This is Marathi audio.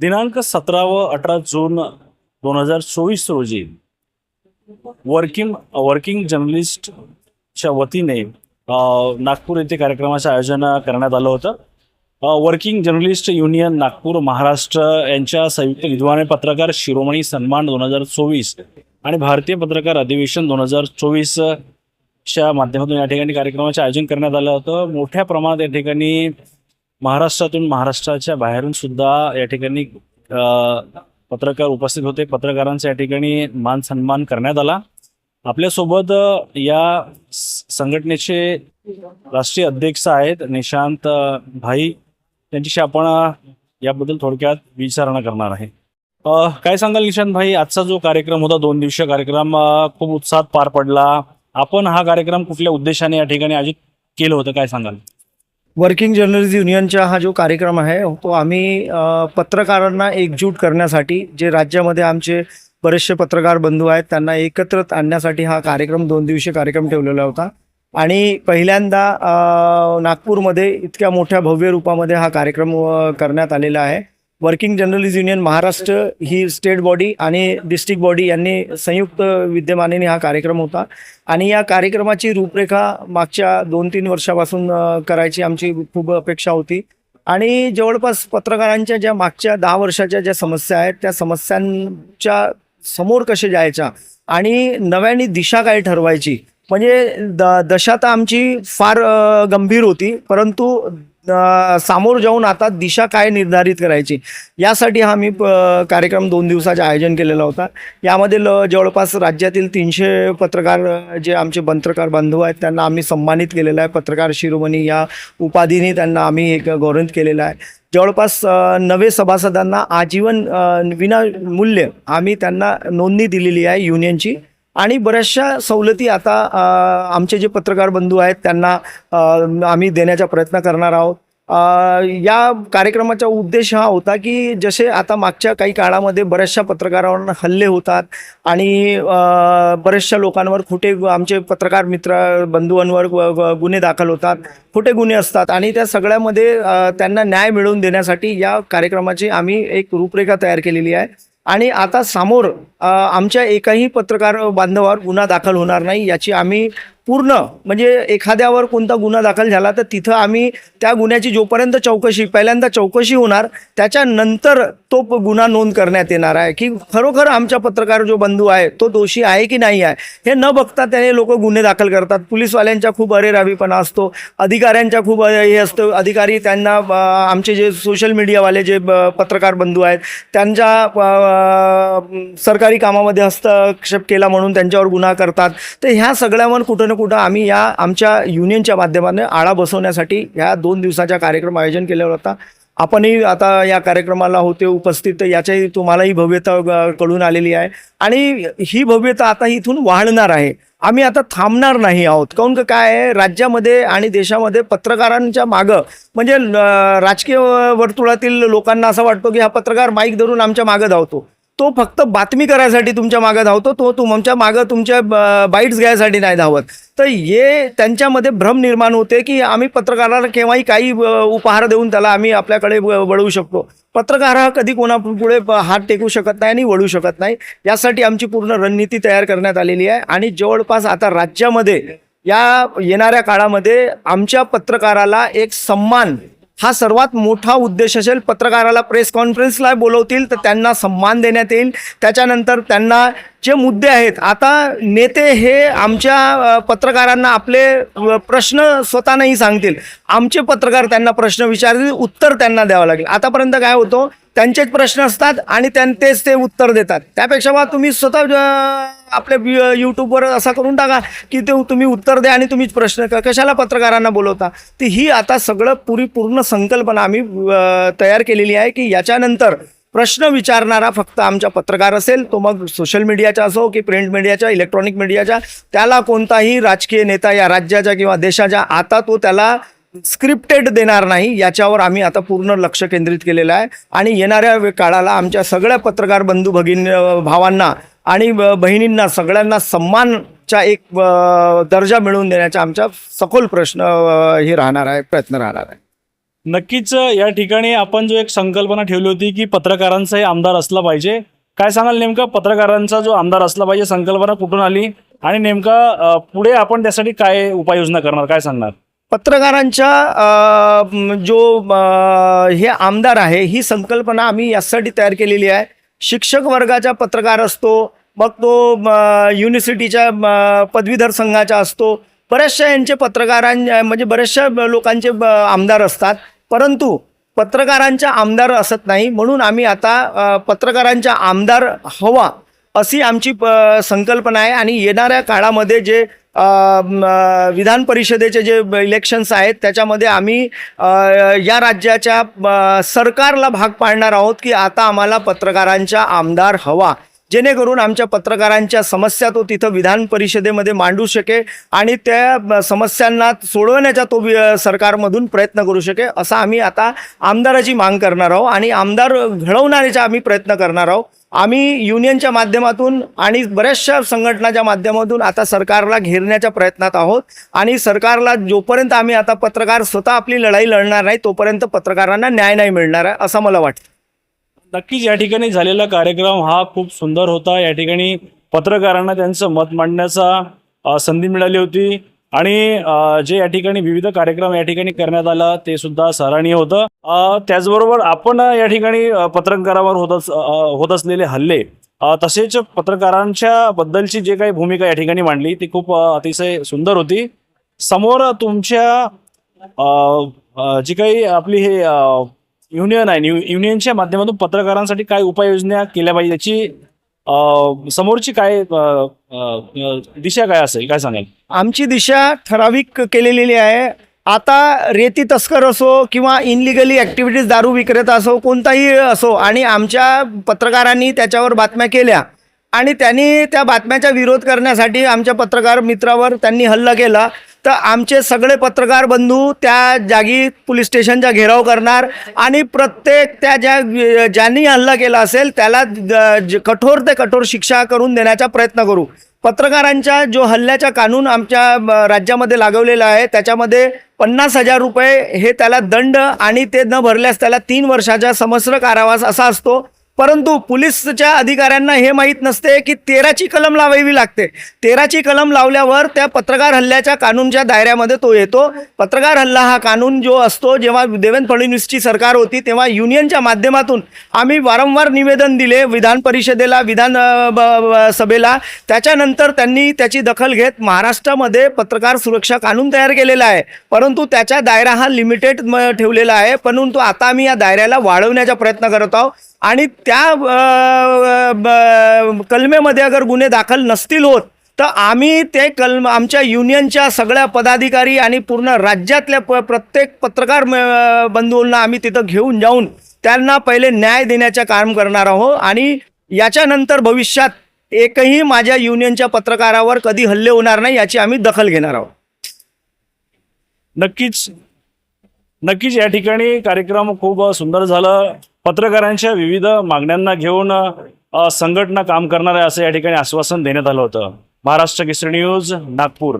दिनांक सतरा व अठरा जून दोन हजार चोवीस रोजी वर्किंग वर्किंग जर्नलिस्टच्या वतीने नागपूर येथे कार्यक्रमाचं आयोजन करण्यात आलं होतं. Working journalist union Nagpur Maharashtra यांच्या संयुक्त विद्वाने पत्रकार शिरोमणी सन्मान दोन हजार चोवीस आणि भारतीय पत्रकार अधिवेशन दोन हजार चोवीस च्या माध्यमातून या ठिकाणी कार्यक्रमाचे आयोजन करण्यात आलं होतं. मोठ्या प्रमाणात या ठिकाणी महाराष्ट्रातून महाराष्ट्राच्या बाहेरून सुद्धा या ठिकाणी पत्रकार उपस्थित होते. पत्रकारांचा या ठिकाणी मान सन्मान करण्यात आला. आपल्यासोबत या संघटनेचे राष्ट्रीय अध्यक्ष आहेत निशांत भाई. त्यांच्याशी आपण याबद्दल थोडक्यात विचारणा करणार आहे. काय सांगाल निशांत भाई? आजचा जो कार्यक्रम होता दोन दिवसीय कार्यक्रम खूप उत्साहात पार पडला. आपण हा कार्यक्रम कुठल्या उद्देशाने या ठिकाणी आयोजित केलं होतं? काय सांगाल? वर्किंग जर्नलिस्ट युनियनचा हा जो कार्यक्रम आहे तो आम्ही पत्रकारांना एकजूट करण्यासाठी जे राज्यामध्ये आमचे बरेचसे पत्रकार बंधू आहेत त्यांना एकत्र आणण्यासाठी हा कार्यक्रम दोन दिवशी कार्यक्रम ठेवलेला होता. आणि पहिल्यांदा नागपूरमध्ये इतक्या मोठ्या भव्य रूपामध्ये हा कार्यक्रम करण्यात आलेला आहे. वर्किंग जर्नलिस्ट युनियन महाराष्ट्र ही स्टेट बॉडी आणि डिस्ट्रिक्ट बॉडी यांनी संयुक्त विद्यमानेने हा कार्यक्रम होता. आणि या कार्यक्रमाची रूपरेखा मागच्या दोन तीन वर्षापासून करायची आमची खूप अपेक्षा होती. आणि जवळपास पत्रकारांच्या ज्या मागच्या दहा वर्षाच्या ज्या समस्या आहेत त्या समस्यांच्या समोर कसे जायच्या आणि नव्याने दिशा काय ठरवायची म्हणजे द दशा तर आमची फार गंभीर होती परंतु सामोर जाऊन आता दिशा काय निर्धारित करायची? यासाठी हा मी प- कार्यक्रम दोन दिवसाचे आयोजन केलेला होता. यामध्ये ल जवळपास राज्यातील तीनशे पत्रकार जे आमचे पत्रकार बांधव आहेत त्यांना आम्ही सन्मानित केलेलं आहे. पत्रकार शिरोमणी या उपाधीने त्यांना आम्ही एक गौरवित केलेलं आहे. जवळपास नवे सभासदांना आजीवन विनामूल्य आम्ही त्यांना नोंदणी दिलेली आहे युनियनची. आणि बऱ्याचशा सवलती आता आमचे जे पत्रकार बंधू आहेत त्यांना आम्ही देण्याचा प्रयत्न करणार आहोत. या कार्यक्रमाचा उद्देश हा होता की जसे आता मागच्या काही काळामध्ये बऱ्याचशा पत्रकारांवर हल्ले होतात आणि बऱ्याचशा लोकांवर खोटे आमचे पत्रकार मित्र बंधूंवर गुन्हे दाखल होतात खोटे गुन्हे असतात आणि त्या सगळ्यामध्ये त्यांना न्याय मिळवून देण्यासाठी या कार्यक्रमाची आम्ही एक रूपरेखा तयार केलेली आहे. आणि आता समोर आमच्या एकाही पत्रकार बांधवावर गुन्हा दाखल होणार नाही याची आम्ही पूर्ण म्हणजे एखाद्यावर कोणता गुन्हा दाखल झाला तर तिथं आम्ही त्या गुन्ह्याची जोपर्यंत चौकशी पहिल्यांदा चौकशी होणार त्याच्यानंतर तो प- गुन्हा नोंद करण्यात येणार आहे. की खरोखर आमच्या पत्रकार जो बंधू आहे तो दोषी आहे की नाही आहे हे न बघता त्याने लोक गुन्हे दाखल करतात. पुलिसवाल्यांच्या खूप अरेरावीपणा असतो अधिकाऱ्यांच्या खूप अ- हे असतं अधिकारी त्यांना आमचे जे सोशल मीडियावाले जे ब- पत्रकार बंधू आहेत त्यांच्या सरकारी कामामध्ये हस्तक्षेप केला म्हणून त्यांच्यावर गुन्हा करतात. तर ह्या सगळ्यावर कुठं ना कुठं आम्ही या आमच्या युनियनच्या माध्यमाने आळा बसवण्यासाठी ह्या दोन दिवसाचा कार्यक्रम आयोजन केलेला होता आपणही आता या कार्यक्रमाला होते उपस्थित याच्याही तुम्हालाही भव्यता कळून आलेली आहे. आणि ही भव्यता आता इथून वाढणार आहे. आम्ही आता थांबणार नाही आहोत. काऊन का काय आहे? राज्यामध्ये आणि देशामध्ये पत्रकारांच्या मागं म्हणजे राजकीय वर्तुळातील लोकांना असं वाटतो की हा पत्रकार माईक धरून आमच्या मागं धावतो. तो फक्त बातमी करायसाठी तुमच्या मागं धावतो तो तुमच्या मागं तुमच्या बाईट्स घ्यायसाठी नाही धावत. तर हे त्यांच्यामध्ये भ्रम निर्माण होते की आम्ही पत्रकाराला केव्हाही काही उपहार देऊन त्याला आम्ही आपल्याकडे व- वळवू शकतो. पत्रकार हा कधी कोणापुढे हात टेकू शकत नाही आणि वळू शकत नाही. यासाठी आमची पूर्ण रणनीती तयार करण्यात आलेली आहे. आणि जवळपास आता राज्यामध्ये या येणाऱ्या काळामध्ये आमच्या पत्रकाराला एक सन्मान हा सर्वात मोठा उद्देश असेल पत्रकाराला प्रेस कॉन्फरन्सला बोलवतील तर त्यांना सन्मान देण्यात येईल. त्याच्यानंतर त्यांना जे मुद्दे आहेत आता नेते हे आमच्या पत्रकारांना आपले प्रश्न स्वतः नाही सांगतील. आमचे पत्रकार त्यांना प्रश्न विचारतील उत्तर त्यांना द्यावं लागेल. आतापर्यंत काय होतं त्यांचेच प्रश्न असतात आणि त्यां तेच ते उत्तर देतात. त्यापेक्षा बा तुम्ही स्वतः आपल्या यूट्यूबवर असा करून टाका की ते तुम्ही उत्तर द्या आणि तुम्हीच प्रश्न क- कशाला पत्रकारांना बोलवता? ती ही आता सगळं पुरी पूर्ण संकल्पना आम्ही तयार केलेली आहे की याच्यानंतर प्रश्न विचारणारा फक्त आमचा पत्रकार असेल तो मग सोशल मीडियाचा असो की प्रिंट मीडियाच्या इलेक्ट्रॉनिक मीडियाच्या त्याला कोणताही राजकीय नेता या राज्याच्या किंवा देशाच्या आता तो त्याला स्क्रिप्टेड देणार नाही याच्यावर आम्ही आता पूर्ण लक्ष केंद्रित केलेलं आहे. आणि येणाऱ्या काळाला आमच्या सगळ्या पत्रकार बंधू भगिनी भावांना आणि बहिणींना सगळ्यांना सन्मानचा एक दर्जा मिळवून देण्याचा आमचा सखोल प्रश्न हे राहणार आहे प्रयत्न राहणार आहे. नक्कीच या ठिकाणी आपण जो एक संकल्पना ठेवली होती की पत्रकारांचाही आमदार असला पाहिजे. काय सांगाल नेमका? पत्रकारांचा जो आमदार असला पाहिजे संकल्पना कुठून आली आणि नेमका पुढे आपण त्यासाठी काय उपाययोजना करणार? काय सांगणार? पत्रकारांच्या जो हे आमदार आहे ही संकल्पना आम्ही यासाठी तयार केलेली आहे. शिक्षक वर्गाचा पत्रकार असतो मग तो युनिव्हर्सिटीच्या पदवीधर संघाचा असतो. बऱ्याचशा यांचे पत्रकारां म्हणजे बऱ्याचशा लोकांचे ब, आमदार असतात. परंतु पत्रकारांच्या आमदार असत नाही म्हणून आम्ही आता पत्रकारांच्या आमदार हवा अशी आमची प संकल्पना आहे. आणि येणाऱ्या काळामध्ये जे विधान परिषदेचे जे इलेक्शन्स आहेत त्याच्यामध्ये आम्ही या राज्याच्या सरकारला भाग पाडणार आहोत की आता आम्हाला पत्रकारांच्या आमदार हवा. जेणेकरून आमच्या पत्रकारांच्या समस्या तो तिथं विधान परिषदेमध्ये मांडू शके आणि त्या समस्यांना सोडवण्याचा तो सरकारमधून प्रयत्न करू शके असा आम्ही आता आमदाराची माग करणार आहोत आणि आमदार घडवणाऱ्याचा आम्ही प्रयत्न करणार आहोत. आम्ही युनियनच्या माध्यमातून आणि बऱ्याचशा संघटनाच्या माध्यमातून आता सरकारला घेरण्याच्या प्रयत्नात आहोत. आणि सरकारला जोपर्यंत आम्ही आता पत्रकार स्वतः आपली लढाई लढणार नाही तोपर्यंत पत्रकारांना न्याय नाही मिळणार आहे असं मला वाटतं. नक्कीच या ठिकाणी झालेला कार्यक्रम हा खूप सुंदर होता. या ठिकाणी पत्रकारांना त्यांचं मत मांडण्याचा संधी मिळाली होती. आणि जे या ठिकाणी विविध कार्यक्रम या ठिकाणी करण्यात आला ते सुद्धा सराहनीय होतं. त्याचबरोबर आपण या ठिकाणी पत्रकारावर होत अस- होत असलेले हल्ले तसेच पत्रकारांच्या बद्दलची जे काही भूमिका या ठिकाणी मांडली ती खूप अतिशय सुंदर होती. समोर तुमच्या जी काही आपली हे युनियन आहे युनियनच्या माध्यमातून पत्रकारांसाठी काय उपाययोजना केल्या पाहिजे याची समोरची काय दिशा काय असेल? काय सांगाल? आमची दिशा ठराविक केलेली आहे. आता रेती तस्कर असो किंवा इनलिगली ॲक्टिव्हिटीज दारू विक्रेता असो कोणताही असो आणि आमच्या पत्रकारांनी त्याच्यावर बातम्या केल्या आणि त्यांनी त्या बातम्याचा विरोध करण्यासाठी आमच्या पत्रकार मित्रावर त्यांनी हल्ला केला. तर आमचे सगळे पत्रकार बंधू त्या जागी पोलीस स्टेशनचा घेराव करणार आणि प्रत्येक त्या ज्या ज्यांनी हल्ला केला असेल त्याला कठोर ते कठोर शिक्षा करून देण्याचा प्रयत्न करू. पत्रकारांच्या जो हल्ल्याचा कानून आमच्या राज्यामध्ये लागवलेला आहे त्याच्यामध्ये पन्नास हजार रुपये हे त्याला दंड आणि ते न भरल्यास त्याला तीन वर्षाचा समस्र कारावास असा असतो. परंतु पुलिसच्या अधिकाऱ्यांना हे माहीत नसते की तेराची कलम लावावी लागते. तेराची कलम लावल्यावर त्या पत्रकार हल्ल्याच्या कानूनच्या दायऱ्यामध्ये तो येतो. पत्रकार हल्ला हा कानून जो असतो जेव्हा देवेंद्र फडणवीसची सरकार होती तेव्हा युनियनच्या माध्यमातून आम्ही वारंवार निवेदन दिले विधान परिषदेला विधान ब- सभेला. त्याच्यानंतर त्यांनी त्याची दखल घेत महाराष्ट्रामध्ये पत्रकार सुरक्षा कानून तयार केलेला आहे. परंतु त्याचा दायरा हा लिमिटेड म- ठेवलेला आहे. परंतु आता आम्ही या दायऱ्याला वाढवण्याचा प्रयत्न करत आहोत. आणि त्या ब- कलमेमध्ये अगर गुन्हे दाखल नसतील होत तर आम्ही ते कलम आमच्या युनियनच्या सगळ्या पदाधिकारी आणि पूर्ण राज्यातल्या प प्रत्येक पत्रकार बंधूंना आम्ही तिथं घेऊन जाऊन त्यांना पहिले न्याय देण्याचं काम करणार आहोत आणि याच्यानंतर भविष्यात एकही माझ्या युनियनच्या पत्रकारावर कधी हल्ले होणार नाही याची आम्ही दखल घेणार आहोत. नक्कीच. नक्कीच या ठिकाणी कार्यक्रम खूप सुंदर झालं. पत्रकारांच्या विविध मागण्यांना घेऊन संघटना काम करणार आहे असं या ठिकाणी आश्वासन देण्यात आलं होतं. महाराष्ट्र केसरी न्यूज नागपूर.